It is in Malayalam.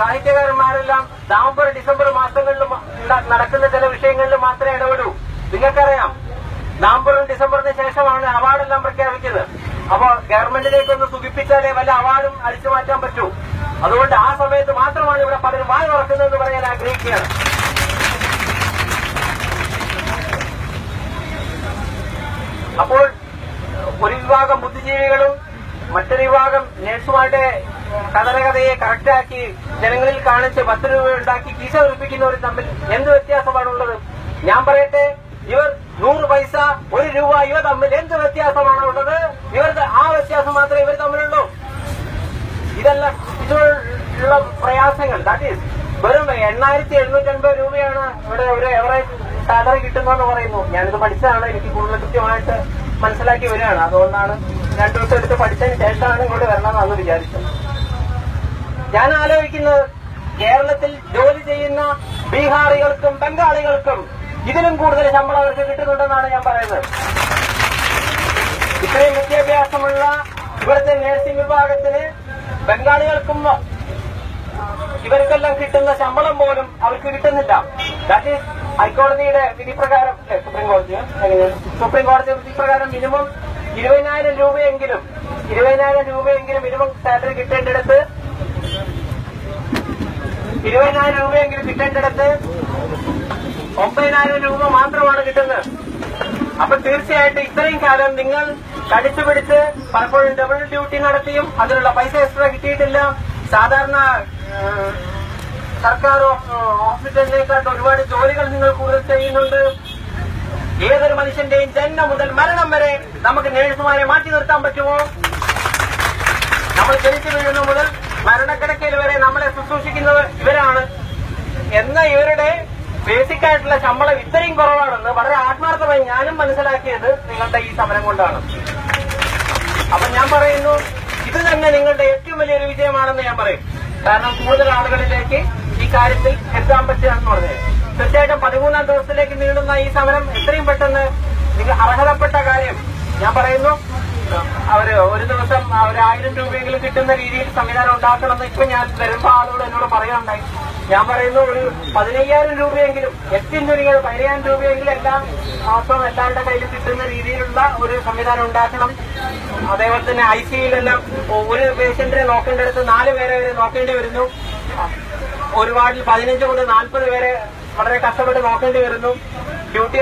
സാഹിത്യകാരന്മാരെല്ലാം നവംബർ ഡിസംബർ മാസങ്ങളിൽ നടക്കുന്ന ചില വിഷയങ്ങളിൽ മാത്രമേ ഇടപെടൂ. നിങ്ങൾക്കറിയാം നവംബറും ഡിസംബറിന് ശേഷമാണ് അവാർഡെല്ലാം പ്രഖ്യാപിക്കുന്നത്. അപ്പോ ഗവൺമെന്റിലേക്ക് ഒന്ന് സുഖിപ്പിച്ചാലേ വല്ല അവാർഡും അടിച്ചു മാറ്റാൻ പറ്റൂ. അതുകൊണ്ട് ആ സമയത്ത് മാത്രമാണ് ഇവിടെ പലരും വായ തുറക്കുന്നതെന്ന് പറയാൻ ആഗ്രഹിക്കുകയാണ്. അപ്പോൾ ഒരു വിഭാഗം ബുദ്ധിജീവികളും മറ്റൊരു വിഭാഗം നേഴ്സുമാരുടെ കഥനകഥയെ കറക്റ്റാക്കി ജനങ്ങളിൽ കാണിച്ച് പത്ത് രൂപ ഉണ്ടാക്കി കീശ ഒഴിപ്പിക്കുന്നവർ തമ്മിൽ എന്ത് വ്യത്യാസമാണുള്ളത്? ഞാൻ പറയട്ടെ ഇവർ നൂറ് പൈസ ഒരു രൂപ ഇവ തമ്മിൽ എന്ത് വ്യത്യാസമാണുള്ളത്? ഇവർക്ക് ആ വ്യത്യാസം മാത്രമേ ഇവർ തമ്മിലുള്ളൂ. ഇതല്ല ഇതിലുള്ള പ്രയാസങ്ങൾ. ദാറ്റ് ഈസ് വെറും എണ്ണായിരത്തി എഴുന്നൂറ്റി അൻപത് രൂപയാണ് ഇവിടെ ഒരു എവറേജ് സാലറി കിട്ടുന്നതെന്ന് പറയുന്നു. ഞാനിത് പഠിച്ചതാണ് എനിക്ക് കൂടുതൽ കൃത്യമായിട്ട് മനസ്സിലാക്കി വരികയാണ്. അതുകൊണ്ടാണ് രണ്ടു ദിവസം എടുത്ത് പഠിച്ചതിന് ശേഷമാണ് ഇങ്ങോട്ട് വരണമെന്ന് വിചാരിച്ചത്. ഞാൻ ആലോചിക്കുന്നത് കേരളത്തിൽ ജോലി ചെയ്യുന്ന ബീഹാറികൾക്കും ബംഗാളികൾക്കും ഇതിലും കൂടുതൽ ശമ്പളം അവർക്ക് കിട്ടുന്നുണ്ടെന്നാണ് ഞാൻ പറയുന്നത്. ഇത്രയും വിദ്യാഭ്യാസമുള്ള ഇവിടുത്തെ നഴ്സിംഗ് വിഭാഗത്തിന് ബംഗാളികൾക്കും ഇവർക്കെല്ലാം കിട്ടുന്ന ശമ്പളം പോലും അവർക്ക് കിട്ടുന്നില്ല. ദാറ്റ് ഈസ് ഹൈക്കോടതിയുടെ വിധി പ്രകാരം ഏ, സുപ്രീം കോടതി സുപ്രീം കോടതി വിധി പ്രകാരം മിനിമം ഇരുപതിനായിരം രൂപയെങ്കിലും ഇരുപതിനായിരം രൂപയെങ്കിലും മിനിമം സാലറി കിട്ടേണ്ടിടത്ത് ഇരുപതിനായിരം രൂപയെങ്കിലും കിട്ടേണ്ടിടത്ത് ഒമ്പതിനായിരം രൂപ മാത്രമാണ് കിട്ടുന്നത്. അപ്പൊ തീർച്ചയായിട്ടും ഇത്രയും കാലം നിങ്ങൾ കടിച്ചു പിടിച്ച് പലപ്പോഴും ഡബിൾ ഡ്യൂട്ടി നടത്തിയും അതിനുള്ള പൈസ എക്സ്ട്രാ കിട്ടിയിട്ടില്ല. സാധാരണ സർക്കാർ ഓഫീസിലേക്കാട്ട് ഒരുപാട് ജോലികൾ നിങ്ങൾ കൂടുതൽ ചെയ്യുന്നുണ്ട്. ഏതൊരു മനുഷ്യന്റെയും ജന്മം മുതൽ മരണം വരെ നമുക്ക് നേഴ്സുമാരെ മാറ്റി നിർത്താൻ പറ്റുമോ? നമ്മൾ ജനിച്ചു വീഴുന്ന മുതൽ മരണക്കിടക്കയിൽ വരെ നമ്മളെ ശുശ്രൂഷിക്കുന്നത് ഇവരാണ്. എന്ന ഇവരുടെ ബേസിക് ആയിട്ടുള്ള ശമ്പളം ഇത്രയും കുറവാണെന്ന് വളരെ ആത്മാർത്ഥമായി ഞാനും മനസ്സിലാക്കിയത് നിങ്ങളുടെ ഈ സമരം കൊണ്ടാണ്. അപ്പൊ ഞാൻ പറയുന്നു ഇത് തന്നെ നിങ്ങളുടെ ഏറ്റവും വലിയൊരു വിജയമാണെന്ന് ഞാൻ പറയും. കാരണം കൂടുതൽ ആളുകളിലേക്ക് ഈ കാര്യത്തിൽ എത്താൻ പറ്റുകയെന്ന് പറഞ്ഞത്. തീർച്ചയായിട്ടും പതിമൂന്നാം ദിവസത്തിലേക്ക് നീളുന്ന ഈ സമരം എത്രയും പെട്ടെന്ന് നിങ്ങൾ അർഹതപ്പെട്ട കാര്യം ഞാൻ പറയുന്നു. അവർ ഒരു ദിവസം ഒരു രൂപയെങ്കിലും കിട്ടുന്ന രീതിയിൽ സംവിധാനം ഉണ്ടാക്കണം എന്ന് ഇപ്പൊ ഞാൻ വരുമ്പോ ആളുകൾ എന്നോട് പറയാനുണ്ടായി ഞാൻ പറയുന്നു ഒരു പതിനയ്യായിരം രൂപയെങ്കിലും ഏറ്റവും ചുരുങ്ങിയത് പതിനയ്യായിരം രൂപയെങ്കിലും എല്ലാ മാസവും എല്ലാവരുടെ കയ്യിൽ കിട്ടുന്ന രീതിയിലുള്ള ഒരു സംവിധാനം ഉണ്ടാക്കണം. അതേപോലെ തന്നെ ഐ സിയിലെല്ലാം ഒരു പേഷ്യന്റിനെ നോക്കേണ്ടടുത്ത് നാല് പേരെ വരെ നോക്കേണ്ടി വരുന്നു. ഒരു വാർഡിൽ പതിനഞ്ച് മുതൽ നാൽപ്പത് പേരെ വളരെ കഷ്ടപ്പെട്ട് നോക്കേണ്ടി വരുന്നു. ഡ്യൂട്ടി